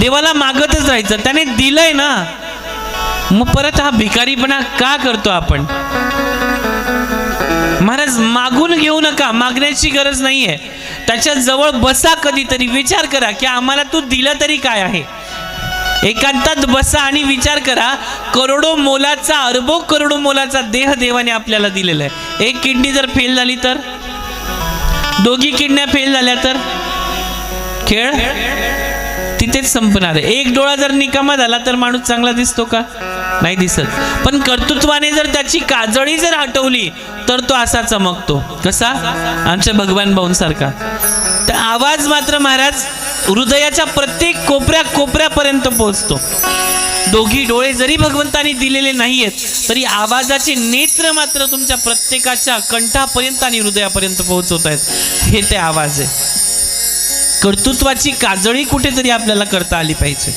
देवाला मागतच राहायचं. त्याने दिलंय ना. मग परत हा भिकारीपणा का करतो आपण? महाराज मागून घेऊ नका. मागण्याची गरज नाहीये. त्याच्याजवळ बसा कधीतरी. विचार करा की आम्हाला तू दिलं तरी काय आहे? एकांतात बसा आणि विचार करा. करोडो मोलाचा अरबो करोडो मोलाचा देह देवाने आपल्याला दिलेला आहे. एक किडनी जर फेल झाली तर? दोघी किडन्या फेल झाल्या तर? खेळ? तिथेच संपणार आहे. एक डोळा जर निकामा झाला तर माणूस चांगला दिसतो का? नाही दिसत. पण कर्तृत्वाने जर त्याची काजळी जर हटवली तर तो असा चमकतो. कसा? आमच्या भगवान भाऊंसारखा. तर आवाज मात्र महाराज हृदयाच्या प्रत्येक कोपऱ्या कोपऱ्यापर्यंत पोहोचतो. दोघी डोळे जरी भगवंतानी दिलेले नाही आहेत तरी आवाजाचे नेत्र मात्र तुमच्या प्रत्येकाच्या कंठापर्यंत आणि हृदयापर्यंत पोहोचवत आहेत हे ते आवाज आहे. कर्तृत्वाची काजळी कुठेतरी आपल्याला करता आली पाहिजे.